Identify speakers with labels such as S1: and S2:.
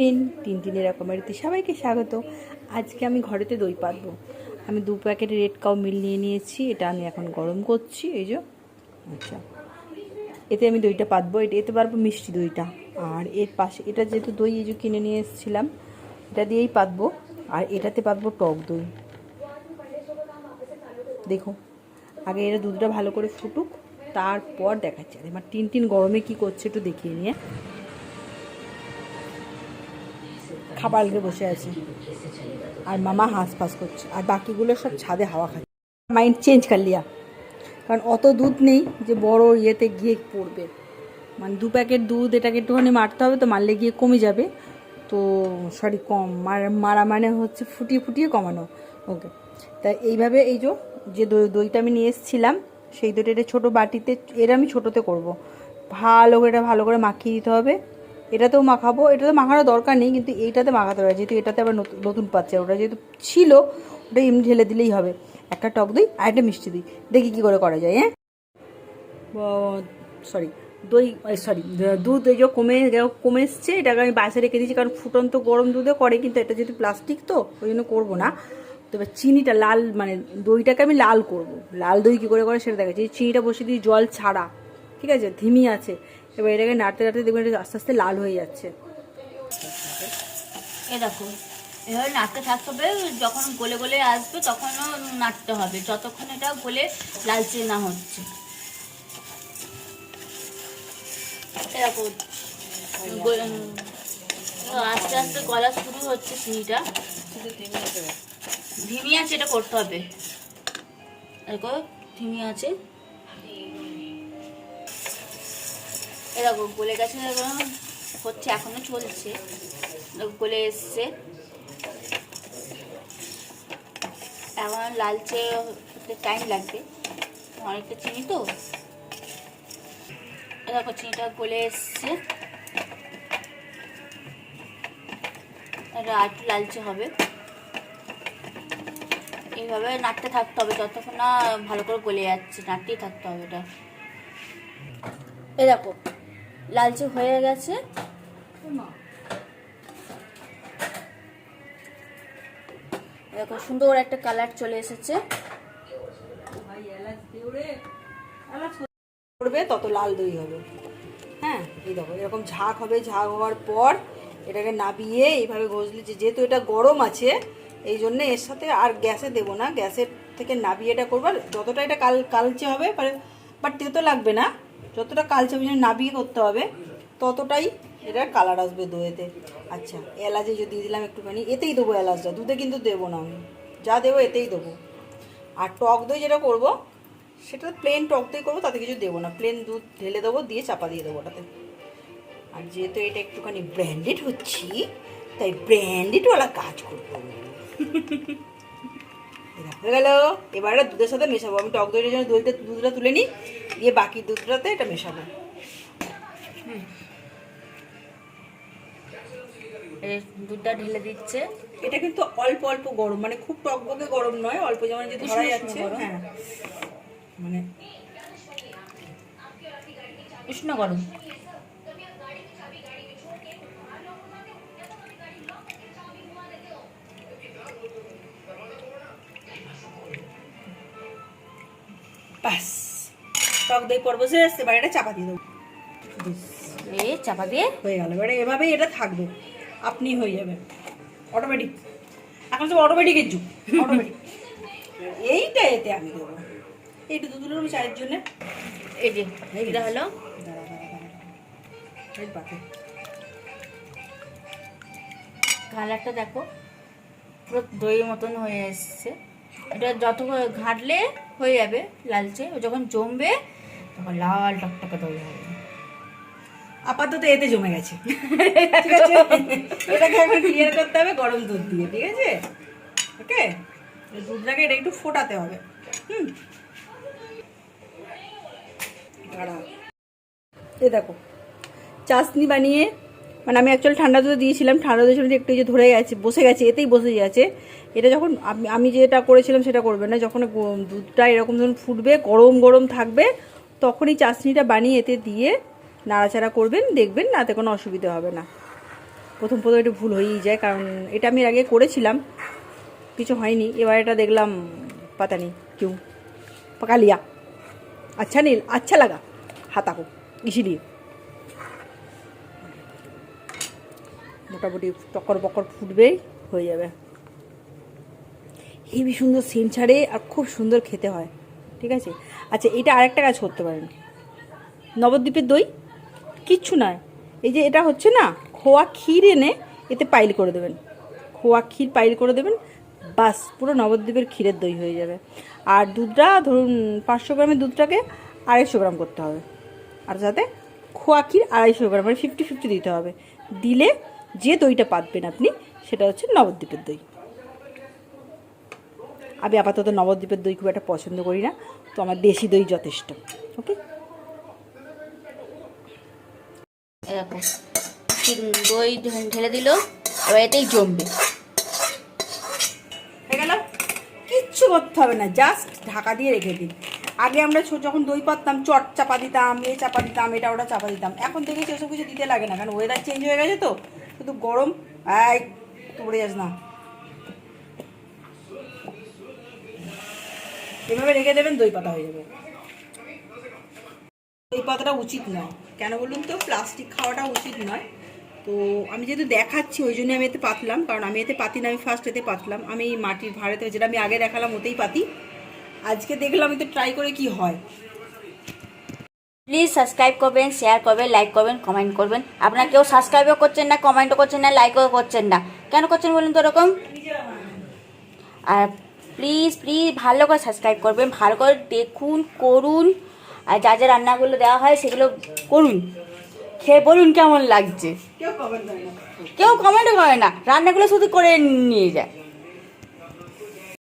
S1: তিন তিন তিনের রকমেরতে সবাইকে স্বাগত। আজকে আমি ঘরেতে দই পাতবো। আমি দু প্যাকেট রেড কাউ মিল নিয়ে নিয়েছি। এটা আমি এখন গরম করছি, এই যে। আচ্ছা। এতে আমি দইটা পাতবো। এটা এতে পারব মিষ্টি দইটা। আর এর পাশে এটা যেহেতু দই, এই যে কিনে নিয়ে এসেছিলাম, এটা দিয়েই পাতবো। আর এটাতে পাতবো টক দই। দেখো আগে এটা দুধটা ভালো করে ফুটুক, তারপর দেখাচ্ছি। আর এবার টিন টিন গরমে কি করছে একটু দেখিয়ে নিয়ে। খাবার আলগে বসে আছে। আর মামা হাঁস ফাঁস করছে। আর বাকিগুলো সব ছাদে হাওয়া খাচ্ছে। মাইন্ড চেঞ্জ কর লিয়া। কারণ অত দুধ নেই যে বড় ইয়েতে গিয়ে পড়বে। মানে দু প্যাকেট দুধ এটাকে একটুখানি মারতে হবে, তো মারলে গিয়ে কমে যাবে। তো সরি কম। মার, মারা মানে হচ্ছে ফুটিয়ে ফুটিয়ে কমানো। ওকে তা এইভাবে এই যে যে দই, দইটা আমি নিয়ে এসেছিলাম, সেই দইটা এটা ছোটো বাটিতে, এর আমি ছোটোতে করব। ভালো করে এটা ভালো করে মাখিয়ে দিতে হবে। এটাতেও মাখাবো, এটাতে মাখানোর দরকার নেই, কিন্তু এইটাতে মাখাতে হবে। যেহেতু এটাতে আবার নতুন পাচ্ছে, ওটা যেহেতু ছিল, ওটা এমনি ঢেলে দিলেই হবে। একটা টক দই আর একটা মিষ্টি দই। দেখি কী করে করা যায় হ্যাঁ? সরি দই সরি দুধ এই যে কমে কমে এসছে, এটাকে আমি বাসে রেখে দিয়েছি, কারণ ফুটন্ত গরম দুধে করে, কিন্তু এটা যেহেতু প্লাস্টিক তো, ওই জন্য করব না। তো এবার চিনিটা লাল মানে দইটাকে আমি লাল করব। লাল দই কী করে করে সেটা দেখাচ্ছি চিনিটা বসে দিই জল ছাড়া, ঠিক আছে, ধিমি আছে। এবার এটাকে নাড়তে নাড়তে দেখবেন এটা আস্তে আস্তে লাল হয়ে যাচ্ছে।
S2: এ দেখো এভাবে নাড়তে থাকতে হবে, যখন গলে গলে আসবে তখনও নাড়তে হবে, যতক্ষণ এটা গলে লালচে না হচ্ছে। এরকম আস্তে আস্তে গলা শুরু হচ্ছে চিনিটা ধিমি আছে এটা করতে হবে। দেখো ধিমি আছে। এরকম গলে গেছে, এরকম হচ্ছে, এখনও চলছে। গলে এসছে। এখন লালচে টাইম লাগবে। অনেকটা চিনি তো? দেখো চিনিটা গলে এসছে। এটা আর একটু লালচে হবে। এইভাবে নাড়তে থাকতে হবে, যতক্ষণ না ভালো করে গলে যাচ্ছে, নাড়তেই থাকতে হবে এটা এ দেখো লালচে হয়ে গেছে। দেখো সুন্দর একটা কালার চলে এসেছে।
S1: করবে তত লাল দই হবে। হ্যাঁ এই দেখো এরকম ঝাঁক হবে ঝাঁক হওয়ার পর এটাকে নাবিয়ে এইভাবে ঘষলে যে যেহেতু এটা গরম আছে এই জন্যে এর সাথে আর গ্যাসে দেবো না। গ্যাসের থেকে নাবিয়ে এটা করবার যতটা এটা কাল কালচে হবে বাট তেতো লাগবে না। যতটা কালচে যেন নাবিয়ে করতে হবে, ততটাই এটা কালার আসবে দইয়েতে আচ্ছা এলাচে যদি দিলাম একটুখানি, এতেই দেবো এলাচটা, দুধে কিন্তু দেবো না আমি। যা দেবো এতেই দেবো। আর টক দই যেটা করব, সেটা প্লেন টক দই করব, তাতে কিছু দেবো না। প্লেন দুধ ঢেলে দেবো, দিয়ে চাপা দিয়ে দেবো ওটাতে। আর যেহেতু এটা একটুখানি ব্র্যান্ডেড হচ্ছি, তাই ব্র্যান্ডেডওয়ালা কাজ করব হয়ে গেল। এবার এটা দুধের সাথে মেশাবো। আমি টক দইটার জন্য দইটা দুধটা তুলে নিই দিয়ে বাকি দুধটাতে এটা মেশাবো।
S2: দুধটা ঢেলে দিচ্ছে।
S1: এটা কিন্তু অল্প অল্প গরম মানে খুব টকবকে গরম নয় অল্প যেমন যে ধরা যাচ্ছে। হ্যাঁ। মানে
S2: উষ্ণ গরম।
S1: ব্যাস। টক দই পর্ব শেষ এবার এটা চাপা দিয়ে দেবো। ব্যাস,
S2: এ চাপা দিয়ে?
S1: হয়ে গেল। এবারে এভাবেই এটা থাকবে। আপনি হয়ে যাবে। অটোমেটিক এখন সব অটোমেটিকের যুগ। অটোমেটিক এইটা এতে আমি দেবো। এইটা দুধ নেব চায়ের জন্য।
S2: এই যে এটা হলো।
S1: এই
S2: কালারটা দেখো। পুরো দইয়ের মতন হয়ে এসছে। এটা যত ঘাটলে হয়ে যাবে লালচে। ও যখন জমবে তখন লাল টকটকে দই হবে।
S1: আপাতত এতে জমে গেছে। ঠিক আছে? এটাকে এখন ক্লিয়ার করতে হবে গরম দুধ দিয়ে ঠিক আছে? ওকে? দুধটাকে এটা একটু ফোটাতে হবে। হুম। এ দেখো চাশনি বানিয়ে মানে আমি অ্যাকচুয়ালি ঠান্ডা দুধে দিয়েছিলাম, ঠান্ডা দুধের সঙ্গে একটু যে ধরে গেছে, বসে গেছে, এতেই বসে যাচ্ছে এটা যখন আমি যেটা করেছিলাম সেটা করবে না, যখন দুধটা এরকম ধরুন ফুটবে, গরম গরম থাকবে, তখনই চাশনিটা বানিয়ে এতে দিয়ে নাড়াচাড়া করবেন, দেখবেন নাতে কোনো অসুবিধা হবে না। প্রথম প্রথম একটু ভুল হয়েই যায়, কারণ এটা আমি আগে করেছিলাম, কিছু হয়নি, এবার এটা দেখলাম, পাতা নেই, কেউ। পাকালিয়া আচ্ছা নীল আচ্ছা লাগা, হাতাকো ইসিলিয়ে মোটামুটি টকর বকর ফুটবেই হয়ে যাবে। হেবি সুন্দর সেন্ট ছাড়ে আর খুব সুন্দর খেতে হয়, ঠিক আছে? আচ্ছা এটা আরেকটা কাজ করতে পারেন। নবদ্বীপের দই? কিচ্ছু নয়। এই যে এটা হচ্ছে না, খোয়া ক্ষীর এনে এতে পাইল করে দেবেন। খোয়া ক্ষীর পাইল করে দেবেন, বাস, পুরো নবদ্বীপের ক্ষীরের দই হয়ে যাবে। আর দুধটা, ধরুন, পাঁচশো গ্রামের দুধটাকে আড়াইশো গ্রাম করতে হবে। আর যাতে খোয়া ক্ষীর আড়াইশো গ্রাম মানে ফিফটি ফিফটি দিতে হবে। দিলে যে দইটা পাতবেন আপনি সেটা হচ্ছে নবদ্বীপের দই। আমি আপাতত নবদ্বীপের দই খুব একটা পছন্দ করি না তো আমার দেশি দই যথেষ্ট ওকে?
S2: কি দই ঢেলে দিল এবার এতেই জমবে।
S1: হয়ে গেল? কিচ্ছু করতে হবে না জাস্ট ঢাকা দিয়ে রেখে দিন। আগে আমরা যখন দই পাততাম চট চাপা দিতাম এ চাপা দিতাম এটা ওটা চাপা দিতাম। এখন দেখেছি ওসব কিছু দিতে লাগে না কারণ ওয়েদার চেঞ্জ হয়ে গেছে তো। শুধু গরম পড়ে যাস না। এভাবে রেখে দেবেন দই পাতা হয়ে যাবে। দই পাতাটা উচিত নয়। কেন বলুন তো? প্লাস্টিক খাওয়াটা উচিত নয়। তো আমি যেহেতু দেখাচ্ছি, ওই জন্য আমি এতে পাতলাম। কারণ আমি এতে পাতি না, আমি ফার্স্ট এতে পাতলাম। আমি মাটির ভাড়াতে, যেটা আমি আগে দেখালাম, ওতেই পাতি। আজকে দেখলাম, আমি তো ট্রাই করে কি হয়?
S2: প্লিজ সাবস্ক্রাইব করবেন শেয়ার করবেন লাইক করবেন কমেন্ট করবেন। আপনারা কেউ সাবস্ক্রাইবও করছেন না কমেন্টও করছেন না লাইকও করছেন না। কেন করছেন বলুন তো এরকম আর প্লিজ প্লিজ ভালো করে সাবস্ক্রাইব করবেন ভালো করে দেখুন করুন। আর যা যা রান্নাগুলো দেওয়া হয় সেগুলো করুন। খেয়ে বলুন কেমন লাগছে।
S1: কেউ কমেন্ট
S2: করে না। রান্নাগুলো শুধু করে নিয়ে যায়।